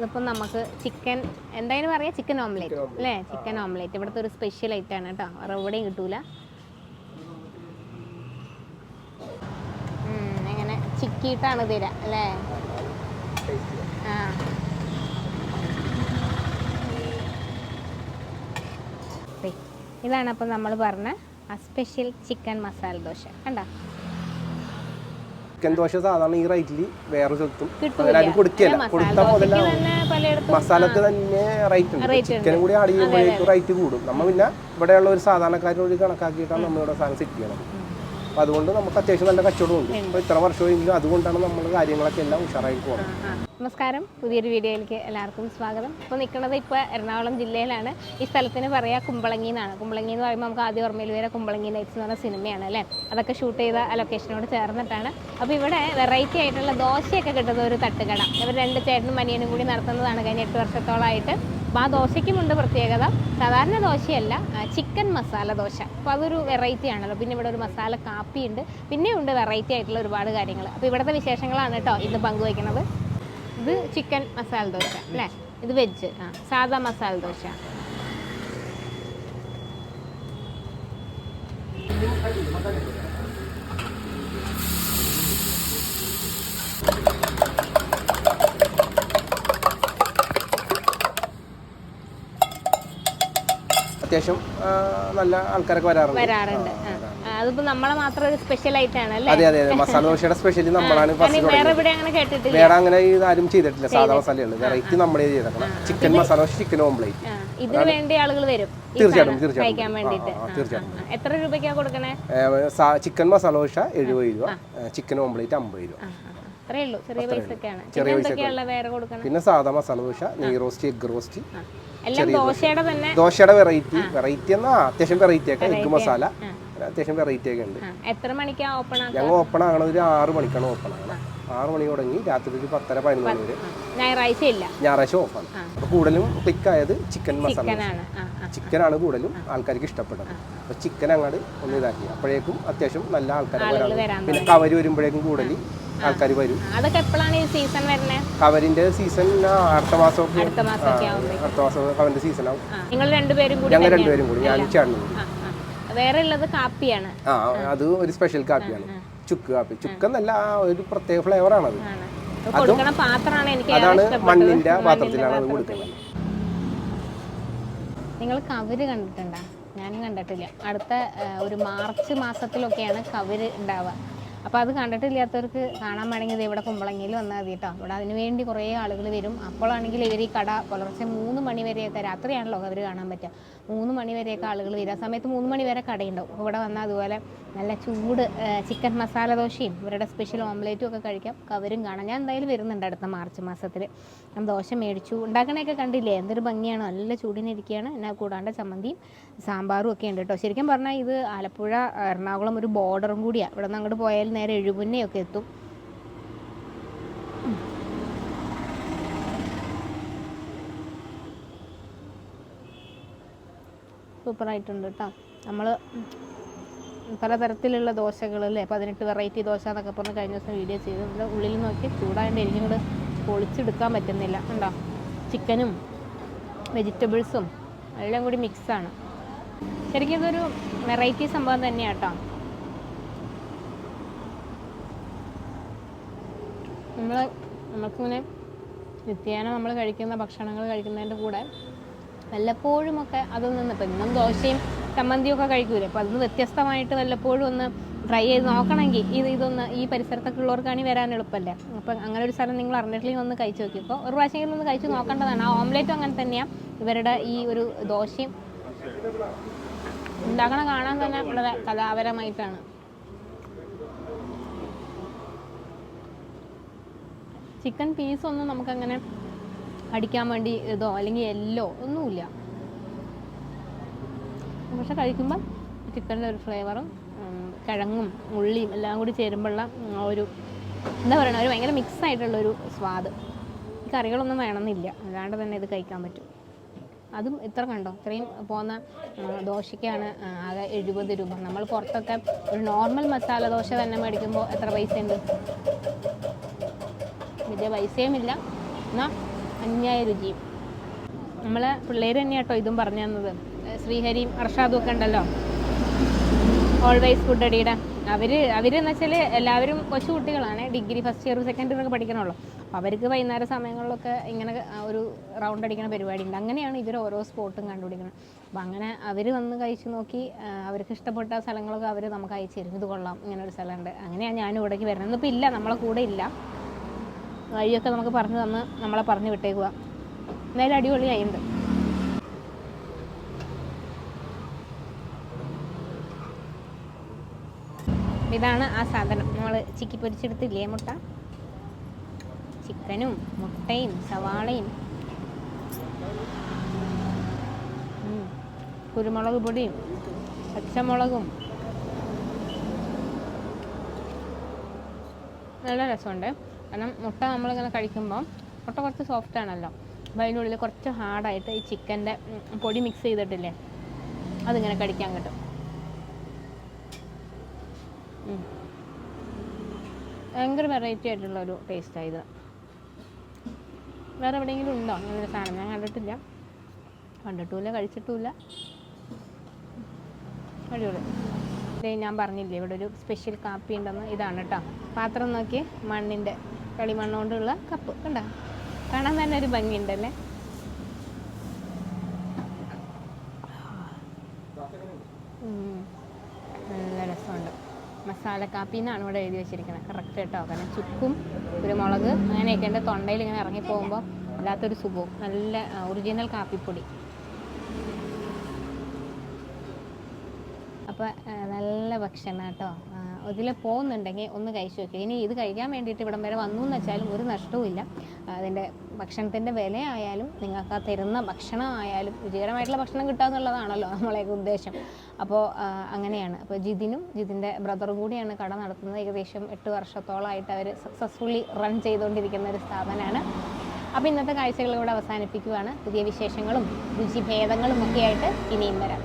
ഇതിപ്പോൾ നമുക്ക് ചിക്കൻ എന്തായാലും പറയാം ചിക്കൻ ഓംലേറ്റ് അല്ലേ? ചിക്കൻ ഓംലേറ്റ് ഇവിടുത്തെ ഒരു സ്പെഷ്യൽ ഐറ്റം ആണ് കേട്ടോ. വേറെ എവിടെയും കിട്ടൂല. എങ്ങനെ ചിക്കിയിട്ടാണ് തരാ അല്ലേ? ആ. ഇതാണ് അപ്പം നമ്മൾ പറഞ്ഞ ആ സ്പെഷ്യൽ ചിക്കൻ മസാല ദോശ. കണ്ടോ? ചിക്കൻ ദോശ സാധാരണ ഈ റേറ്റിൽ വേറെ സ്ഥലത്തും. കിട്ടൂല. അങ്ങനെ ആരും കൊടുക്കില്ല കൊടുത്താൽ മുതലാവും. മസാലക്ക് തന്നെ റേറ്റ് ഉണ്ട്. ചിക്കൻ ചിക്കനും കൂടി ആഡ് ചെയ്യുമ്പോഴേക്കും റേറ്റ് കൂടും. നമ്മൾ പിന്നെ ഇവിടെയുള്ള ഒരു സാധാരണക്കാരോട് കണക്കാക്കിയിട്ടാണ് നമ്മളിവിടെ സാധനം സെറ്റ് ചെയ്യണത്. അപ്പോൾ അതുകൊണ്ട് നമുക്ക് അത്യാവശ്യം നല്ല കച്ചവടമുണ്ട് അപ്പോൾ ഇത്ര വർഷമെങ്കിലും അതുകൊണ്ടാണ് നമ്മൾ കാര്യങ്ങളൊക്കെ എല്ലാം ഉഷാറായി പോകുന്നത്. നമസ്കാരം. പുതിയൊരു വീഡിയോയിലേക്ക് എല്ലാവർക്കും സ്വാഗതം. ഇപ്പോൾ നിൽക്കുന്നത് ഇപ്പോൾ എറണാകുളം ജില്ലയിലാണ്. ഈ സ്ഥലത്തിന് പറയുക കുമ്പളങ്ങി എന്നാണ്. കുമ്പളങ്ങി എന്ന് പറയുമ്പോൾ നമുക്ക് ആദ്യ ഓർമ്മയിൽ വരെ കുമ്പളങ്ങി നൈറ്റ്സ് എന്ന് പറഞ്ഞ സിനിമയാണ് അല്ലേ? അതൊക്കെ ഷൂട്ട് ചെയ്ത ലൊക്കേഷനോട് ചേർന്നിട്ടാണ്. അപ്പോൾ ഇവിടെ വെറൈറ്റി ആയിട്ടുള്ള ദോശയൊക്കെ കിട്ടുന്ന ഒരു തട്ടുകട. ഇവർ രണ്ട് ചേട്ടനും മനിയനും കൂടി നടത്തുന്നതാണ് കഴിഞ്ഞ എട്ട് വർഷത്തോളമായിട്ട് അപ്പോൾ ആ ദോശയ്ക്കുമുണ്ട് പ്രത്യേകത. സാധാരണ ദോശയല്ല ചിക്കൻ മസാല ദോശ. അപ്പോൾ അതൊരു വെറൈറ്റി ആണല്ലോ. പിന്നെ ഇവിടെ ഒരു മസാല കാപ്പിയുണ്ട്. പിന്നെ ഉണ്ട് വെറൈറ്റി ആയിട്ടുള്ള ഒരുപാട് കാര്യങ്ങൾ അപ്പോൾ ഇവിടുത്തെ വിശേഷങ്ങളാണ് കേട്ടോ ഇന്ന് പങ്കുവയ്ക്കുന്നത്. ഇത് ചിക്കൻ മസാല ദോശ അല്ലേ? ഇത് വെജ് ആ സാധാ മസാല ദോശ. അത്യാവശ്യം നല്ല ആൾക്കാരൊക്കെ വരാറുണ്ട്. വരാറുണ്ട്. അതിപ്പോ നമ്മളെ മാത്രം ഒരു സ്പെഷ്യൽ ആയിട്ടാണ് അല്ലേ? അതെ അതെ അതെ. മസാല ദോശയുടെ സ്പെഷ്യലി നമ്മളാണ് വേറെ ഇവിടെ അങ്ങനെ കേട്ടിട്ടില്ല. വേറെ അങ്ങനെ ആരും ചെയ്തിട്ടില്ല. സാധാ മസാലയാണ്. വെറൈറ്റി നമ്മളെ ചെയ്തേക്കണം. Chicken masala dosa chicken omelette ഇതിനു വേണ്ടി ആളുകൾ വരും തീർച്ചയായിട്ടും, തീർച്ചയായിട്ടും. തീർച്ചയായിട്ടും. എത്ര രൂപയ്ക്കാ കൊടുക്കണേ? ചിക്കൻ മസാല ദോശ എഴുപത് രൂപ. ചിക്കൻ ഓംപ്ലേറ്റ് അമ്പത് രൂപ. ചെറിയ പൈസ പിന്നെ സാധാ മസാല ദോശ നെയ് റോസ്റ്റ് എഗ് റോസ്റ്റ് ദോശയുടെ വെറൈറ്റി വെറൈറ്റി എന്നാ അത്യാവശ്യം വെറൈറ്റി ഒക്കെ എഗ് മസാല അത്യാവശ്യം വെറൈറ്റി ഒക്കെ ഉണ്ട്. എത്ര മണിക്കാ ഓപ്പൺ ഞങ്ങൾ ഓപ്പൺ ആകണത് ഒരു ആറ് മണിക്കാണ് ഓപ്പൺ ആകണം ആറ് മണി തുടങ്ങി രാത്രി ഒരു പത്തര പതിനൊന്ന് മണി വരെ. ഞായറാഴ്ച ഇല്ല. ഞായറാഴ്ച ഓഫാണ് അപ്പോൾ കൂടുതലും ക്ലിക്ക് ആയത് ചിക്കൻ മസാല ചിക്കനാണ് ആണ്. കൂടുതലും ആൾക്കാർക്ക് ഇഷ്ടപ്പെട്ടത്. അപ്പൊ ചിക്കൻ അങ്ങോട്ട് ഒന്ന് ഇതാക്കി. അപ്പോഴേക്കും അത്യാവശ്യം നല്ല ആൾക്കാർ പിന്നെ കവര് വരുമ്പോഴേക്കും കൂടുതൽ ആൾക്കാർ വരും. അതൊക്കെ എപ്പോഴാണ് ഈ സീസൺ വരുന്നത് കവരിന്റെ സീസൺ അടുത്ത മാസം അടുത്ത ആവുമ്പോൾ അടുത്ത മാസം കവറിന്റെ സീസൺ ആവും. നിങ്ങൾ രണ്ടുപേരും കൂടി ഞങ്ങൾ? രണ്ടുപേരും കൂടി ഞാൻ ചേട്ടനും. വേറെ ഉള്ളത് കാപ്പിയാണ്. ആ അത് ഒരു സ്പെഷ്യൽ കാപ്പിയാണ്. ചുക്ക് കാപ്പി. ചുക്ക് എന്നല്ല ഒരു പ്രത്യേക ഫ്ലേവർ ആണ്. എനിക്ക് അതാണ്. മണ്ണിന്റെ പാത്രത്തിലാണ് അത് കൊടുക്കുന്നത്. നിങ്ങൾ കവര് കണ്ടിട്ടുണ്ടോ? ഞാനും കണ്ടിട്ടില്ല. അടുത്ത ഒരു മാർച്ച് മാസത്തിലൊക്കെയാണ് കവര് ഉണ്ടാവുക. അപ്പോൾ അത് കണ്ടിട്ടില്ലാത്തവർക്ക് കാണാൻ വേണമെങ്കിൽ ഇത് ഇവിടെ കുമ്പളങ്ങിയിൽ വന്നാൽ മതി കേട്ടോ ഇവിടെ അതിന് വേണ്ടി കുറേ ആളുകൾ വരും. അപ്പോഴാണെങ്കിൽ ഇവർ ഈ കട പുലർച്ചെ മൂന്ന് മണി വരെയൊക്കെ രാത്രിയാണല്ലോ അവർ കാണാൻ പറ്റുക. മൂന്ന് മണി വരെയൊക്കെ ആളുകൾ വരും. ആ സമയത്ത് മൂന്ന് മണി വരെ കടയുണ്ടാവും. ഇവിടെ വന്നാൽ അതുപോലെ നല്ല ചൂട് ചിക്കൻ മസാല ദോശയും ഇവരുടെ സ്പെഷ്യൽ ഓംലേറ്റും ഒക്കെ കഴിക്കാം. കവരും കാണാം. ഞാൻ എന്തായാലും വരുന്നുണ്ട് അടുത്ത മാർച്ച് മാസത്തിൽ ഞാൻ ദോശ മേടിച്ചു. ഉണ്ടാക്കണയൊക്കെ കണ്ടില്ലേ? എന്തൊരു ഭംഗിയാണ്. നല്ല ചൂടിനിരിക്കുകയാണ് എന്നാൽ കൂടാണ്ട് ചമ്മന്തിയും സാമ്പാറും ഒക്കെ ഉണ്ട് കേട്ടോ. ശരിക്കും പറഞ്ഞാൽ ഇത് ആലപ്പുഴ എറണാകുളം ഒരു ബോർഡറും കൂടിയാണ് ഇവിടെ നിന്ന് അങ്ങോട്ട് പോയാൽ നേരെ എഴുപുന്നയൊക്കെ എത്തും. സൂപ്പറായിട്ടുണ്ട് കേട്ടോ. നമ്മൾ പലതരത്തിലുള്ള ദോശകൾ അല്ലേ? പതിനെട്ട് വെറൈറ്റി ദോശ എന്നൊക്കെ പറഞ്ഞ് കഴിഞ്ഞ ദിവസം വീഡിയോ ചെയ്തു ഉള്ളിൽ നോക്കി ചൂടായതുകൊണ്ട് എനിക്കും കൂടെ പൊളിച്ചെടുക്കാൻ പറ്റുന്നില്ല. ഉണ്ടോ ചിക്കനും വെജിറ്റബിൾസും എല്ലാം കൂടി മിക്സാണ് ശരിക്കും ഇതൊരു വെറൈറ്റി സംഭവം തന്നെയാണ് കേട്ടോ നമ്മൾ നമുക്കിങ്ങനെ നിത്യേന നമ്മൾ കഴിക്കുന്ന ഭക്ഷണങ്ങൾ കഴിക്കുന്നതിന്റെ കൂടെ വല്ലപ്പോഴുമൊക്കെ അതിൽ നിന്ന് ഇപ്പം ഇന്നും ദോശയും ചമ്മന്തിയും ഒക്കെ കഴിക്കൂലേ? അപ്പോൾ അതൊന്ന് വ്യത്യസ്തമായിട്ട് വല്ലപ്പോഴും ഒന്ന് ട്രൈ ചെയ്ത് നോക്കണമെങ്കിൽ ഇത് ഇതൊന്ന് ഈ പരിസരത്തൊക്കെ ഉള്ളവർക്കാണെങ്കിൽ വരാൻ എളുപ്പമല്ലേ അപ്പം അങ്ങനെ ഒരു സ്ഥലം നിങ്ങൾ അറിഞ്ഞിട്ടില്ലെങ്കിൽ ഒന്ന് കഴിച്ച് നോക്കിക്കോ ഒരു പ്രാവശ്യമെങ്കിലും ഒന്ന് കഴിച്ച് നോക്കേണ്ടതാണ്. ആ ഓംലേറ്റും അങ്ങനെ തന്നെയാണ് ഇവരുടെ ഈ ഒരു ദോശയും ഉണ്ടാക്കണ കാണാൻ തന്നെ വളരെ കലാപരമായിട്ടാണ്. ചിക്കൻ പീസൊന്നും നമുക്കങ്ങനെ അടിക്കാൻ വേണ്ടി ഇതോ അല്ലെങ്കിൽ എല്ലോ ഒന്നുമില്ല. പക്ഷെ കഴിക്കുമ്പോൾ ചിക്കന്റെ ഒരു ഫ്ലേവറും കിഴങ്ങും ഉള്ളിയും എല്ലാം കൂടി ചേരുമ്പോഴുള്ള ഒരു എന്താ പറയുക ഒരു ഭയങ്കര മിക്സ് ആയിട്ടുള്ളൊരു സ്വാദ്. ഈ കറികളൊന്നും വേണമെന്നില്ല. അല്ലാണ്ട് തന്നെ ഇത് കഴിക്കാൻ പറ്റും. അതും ഇത്ര കണ്ടോ? ഇത്രയും പോകുന്ന ദോശയ്ക്കാണ് ആകെ എഴുപത് രൂപ. നമ്മൾ പുറത്തൊക്കെ ഒരു നോർമൽ മസാല ദോശ തന്നെ മേടിക്കുമ്പോൾ എത്ര പൈസ ഉണ്ട് വലിയ പൈസയുമില്ല എന്നാൽ അന്യായ രുചിയും. നമ്മളെ പിള്ളേർ തന്നെയാണ് കേട്ടോ ഇതും പറഞ്ഞു തന്നത്. ശ്രീഹരിയും അർഷാദും ഒക്കെ ഉണ്ടല്ലോ. ഓൾവേസ് ഫുഡ് അടിയുടെ. അവർ അവരെന്ന് വെച്ചാൽ എല്ലാവരും കൊച്ചു കുട്ടികളാണ്. Degree first year second year ഒക്കെ പഠിക്കണമല്ലോ അപ്പോൾ അവർക്ക് വൈകുന്നേര സമയങ്ങളിലൊക്കെ ഇങ്ങനെ ഒരു റൗണ്ട് അടിക്കുന്ന പരിപാടി ഉണ്ട് അങ്ങനെയാണ് ഇവർ ഓരോ സ്പോട്ടും കണ്ടുപിടിക്കുന്നത്. അപ്പോൾ അങ്ങനെ അവർ വന്ന് കഴിച്ചു നോക്കി അവർക്ക് ഇഷ്ടപ്പെട്ട സ്ഥലങ്ങളൊക്കെ അവർ നമുക്ക് അയച്ചു തരും. ഇത് കൊള്ളാം ഇങ്ങനെ ഒരു സ്ഥലമുണ്ട്. അങ്ങനെയാണ് ഞാനും ഇവിടേക്ക് വരുന്നത്. ഇന്നിപ്പോൾ ഇല്ല നമ്മളെ കൂടെ ഇല്ല. വഴിയൊക്കെ നമുക്ക് പറഞ്ഞു തന്ന് നമ്മളെ പറഞ്ഞു വിട്ടേക്കുക എന്തായാലും അടിപൊളിയായിട്ടുണ്ട് ഇതാണ് ആ സാധനം. നമ്മൾ ചിക്കി പൊരിച്ചെടുത്തില്ലേ മുട്ട? ചിക്കനും മുട്ടയും സവാളയും. കുരുമുളക് പൊടിയും പച്ചമുളകും. നല്ല രസമുണ്ട്. കാരണം മുട്ട നമ്മളിങ്ങനെ കഴിക്കുമ്പോൾ മുട്ട കുറച്ച് സോഫ്റ്റ് ആണല്ലോ. അപ്പോൾ അതിന്റെ ഉള്ളിൽ കുറച്ച് ഹാർഡായിട്ട് ഈ ചിക്കന്റെ പൊടി മിക്സ് ചെയ്തിട്ടില്ലേ? അതിങ്ങനെ കടിക്കാൻ കിട്ടും. ഭയങ്കര വെറൈറ്റി ആയിട്ടുള്ള ഒരു ടേസ്റ്റാണ് ഇത്. വേറെ എവിടെയെങ്കിലും ഉണ്ടോ അങ്ങനൊരു സാധനം? ഞാൻ കണ്ടിട്ടില്ല. കണ്ടിട്ടുമില്ല കഴിച്ചിട്ടുമില്ല. അടിപൊളി. ഇതേ ഞാൻ പറഞ്ഞില്ലേ ഇവിടെ ഒരു സ്പെഷ്യൽ കാപ്പി ഉണ്ടെന്ന്. ഇതാണ് കേട്ടോ പാത്രം നോക്കി മണ്ണിന്റെ കളിമണ്ണ കൊണ്ടുള്ള കപ്പ്. കണ്ടോ? കാണാൻ തന്നെ ഒരു ഭംഗിയുണ്ടല്ലേ. നല്ല രസമുണ്ട്. മസാല കാപ്പി എന്നാണ് ഇവിടെ എഴുതി വെച്ചിരിക്കുന്നത് കറക്റ്റ് കേട്ടോ? കാരണം ചുക്കും കുരുമുളക് അങ്ങനെയൊക്കെ എന്റെ തൊണ്ടയിൽ ഇങ്ങനെ ഇറങ്ങി പോകുമ്പോൾ വല്ലാത്തൊരു സുഖവും. നല്ല ഒറിജിനൽ കാപ്പിപ്പൊടി. അപ്പോൾ നല്ല ഭക്ഷണം കേട്ടോ. ഇതിൽ പോകുന്നുണ്ടെങ്കിൽ ഒന്ന് കഴിച്ചു നോക്കുക ഇനി ഇത് കഴിക്കാൻ വേണ്ടിയിട്ട് ഇവിടം വരെ വന്നു എന്ന് വെച്ചാലും ഒരു നഷ്ടവുമില്ല അതിന്റെ ഭക്ഷണത്തിന്റെ വില ആയാലും നിങ്ങൾക്ക് ആ തരുന്ന ഭക്ഷണം ആയാലും രുചികരമായിട്ടുള്ള ഭക്ഷണം കിട്ടുക എന്നുള്ളതാണല്ലോ നമ്മളെയൊക്കെ ഉദ്ദേശം. അപ്പോൾ അങ്ങനെയാണ്. അപ്പോൾ ജിതിനും ജിതിന്റെ ബ്രദറും കൂടിയാണ് കട നടത്തുന്നത്. ഏകദേശം എട്ട് വർഷത്തോളമായിട്ട് അവർ സക്സസ്ഫുള്ളി റൺ ചെയ്തുകൊണ്ടിരിക്കുന്ന ഒരു സ്ഥാപനമാണ്. അപ്പോൾ ഇന്നത്തെ കാഴ്ചകൾ ഇവിടെ അവസാനിപ്പിക്കുകയാണ് പുതിയ വിശേഷങ്ങളും രുചിഭേദങ്ങളും ഒക്കെ ആയിട്ട് ഇനിയും വരാം.